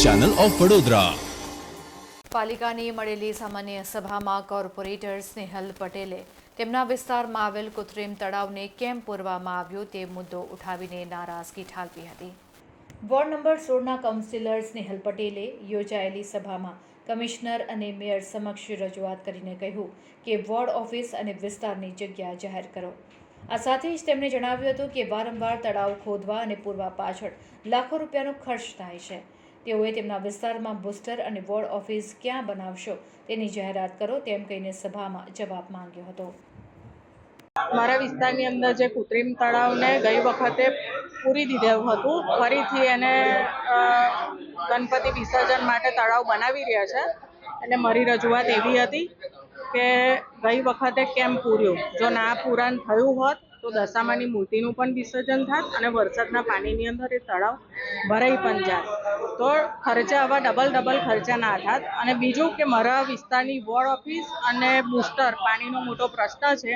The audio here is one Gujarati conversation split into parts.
Channel of Vadodara. પાલિકાની મળેલી સામાન્ય સભામાં કોર્પોરેટર સ્નેહલ પટેલે તેમના વિસ્તારમાં આવેલ કૃત્રિમ તળાવને કેમ પૂરવામાં આવ્યો તે મુદ્દો ઉઠાવીને નારાજગી ઠાલવી હતી. વોર્ડ નંબર સોળના કાઉન્સિલર સ્નેહલ પટેલે યોજાયેલી સભામાં કમિશનર અને મેયર સમક્ષ રજૂઆત કરીને કહ્યું કે વોર્ડ ઓફિસ અને વિસ્તારની જગ્યા જાહેર કરો. આ સાથે જ તેમણે જણાવ્યું હતું કે વારંવાર તળાવ ખોદવા અને પૂરવા પાછળ લાખો રૂપિયાનો ખર્ચ થાય છે. તેઓએ તેમના વિસ્તારમાં બુસ્ટર અને વોર્ડ ઓફિસ ક્યાં બનાવશો તેની જાહેરાત કરો તેમ કહીને સભામાં જવાબ માંગ્યો હતો. મારા વિસ્તારની અંદર જે કૃત્રિમ તળાવને ગઈ વખતે પૂરી દીધેલું હતું, ફરીથી એને ગણપતિ વિસર્જન માટે તળાવ બનાવી રહ્યા છે. એટલે મારી રજૂઆત એવી હતી કે ગઈ વખતે કેમ પૂર્યું? જો ના પુરાણ થયું હોત તો દશામાની મૂર્તિનું પણ વિસર્જન થાત અને વરસાદના પાણીની અંદર એ તળાવ ભરાઈ પણ જાત. તો ખર્ચા આવા ડબલ ડબલ ખર્ચા ના થાત. અને બીજું કે મારા વિસ્તારની વોર્ડ ઓફિસ અને બુસ્ટર પાણીનો મોટો પ્રશ્ન છે.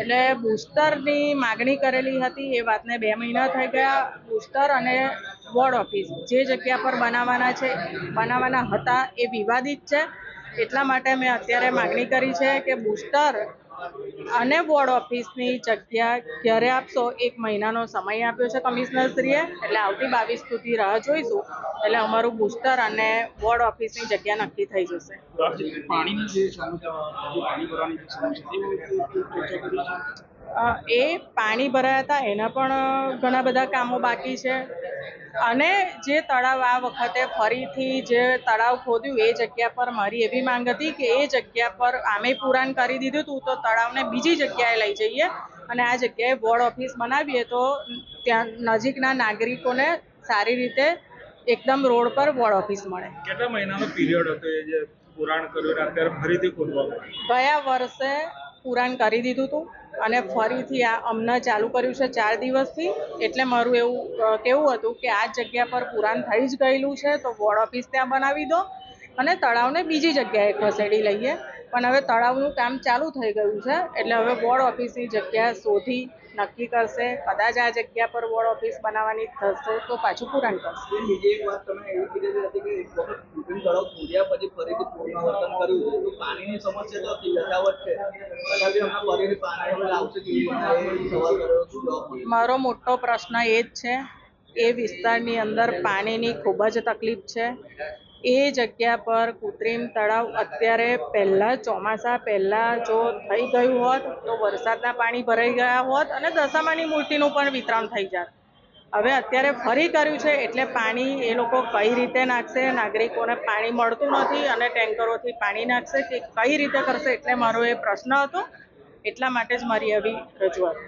એટલે બુસ્ટરની માગણી કરેલી હતી, એ વાતને બે મહિના થઈ ગયા. બુસ્ટર અને વોર્ડ ઓફિસ જે જગ્યા પર બનાવવાના છે, બનાવવાના હતા એ વિવાદિત છે. એટલા માટે મેં અત્યારે માગણી કરી છે કે બુસ્ટર અને વોર્ડ ઓફિસની જગ્યા ક્યારે આપશો એક મહિનાનો સમય આપ્યો છે કમિશનરશ્રીએ એટલે આવતી બાવીસ સુધી રાહ જોઈશું. એટલે અમારું બુસ્ટર અને વોર્ડ ઓફિસની જગ્યા નક્કી થઈ જશે. એ પાણી ભરાયા હતા એના પણ ઘણા બધા કામો બાકી છે. અને જે તળાવ આ વખતે ફરીથી જે તળાવ ખોદ્યું એ જગ્યા પર મારી એવી માંગ હતી કે એ જગ્યા પર આમે પુરાણ કરી દીધું હતું તો તળાવને બીજી જગ્યાએ લઈ જઈએ અને આ જગ્યાએ વોર્ડ ઓફિસ બનાવીએ તો ત્યાં નજીકના નાગરિકોને સારી રીતે એકદમ રોડ પર વોર્ડ ઓફિસ મળે. કેટલા મહિનાનો પીરિયડ હતો એ જે પુરાણ કર્યું અત્યારે ફરીથી ખોદવા ગયા વર્ષે પુરાણ કરી દીધું હતું અને ફરીથી આ હમણાં ચાલુ કર્યું છે ચાર દિવસથી, એટલે મારું એવું કેવું હતું કે આ જગ્યા પર પુરાણ થઈ જ ગયેલું છે, તો વોર્ડ ઓફિસ ત્યાં બનાવી દો. અને તળાવને બીજી જગ્યાએ ખસેડી લઈએ. પણ હવે તળાવનું કામ ચાલુ થઈ ગયું છે એટલે હવે વોર્ડ ઓફિસની જગ્યા શોધી નક્કી કરશે. કદાચ આ જગ્યા પર વોર્ડ ઓફિસ બનાવવાની થશે તો પાછું પૂરણ કરશે. બીજી એક વાત તમે એવી કીધેલી હતી કે એક વખત કૃત્રિમ તળાવ ખોદ્યા પછી ફરીથી પુનરાવર્તન કર્યું તો પાણીની સમસ્યા તો યથાવત છે. તથાપી હમણાં ફરીથી પાણી આવશે કેવી સવાલ કર્યો શું મારો મોટો પ્રશ્ન એ જ છે. એ વિસ્તારની અંદર પાણીની ખૂબ જ તકલીફ છે. એ જગ્યા પર કૃત્રિમ તળાવ અત્યારે પહેલાં ચોમાસા પહેલાં જો થઈ ગયું હોત તો વરસાદના પાણી ભરાઈ ગયા હોત અને દશામાની મૂર્તિનું પણ વિતરણ થઈ જાત. હવે અત્યારે ફરી કર્યું છે એટલે પાણી એ લોકો કઈ રીતે નાખશે? નાગરિકોને પાણી મળતું નથી અને ટેન્કરોથી પાણી નાખશે કે કઈ રીતે કરશે? એટલે મારો એ પ્રશ્ન હતો. એટલા માટે જ મારી આવી રજૂઆત.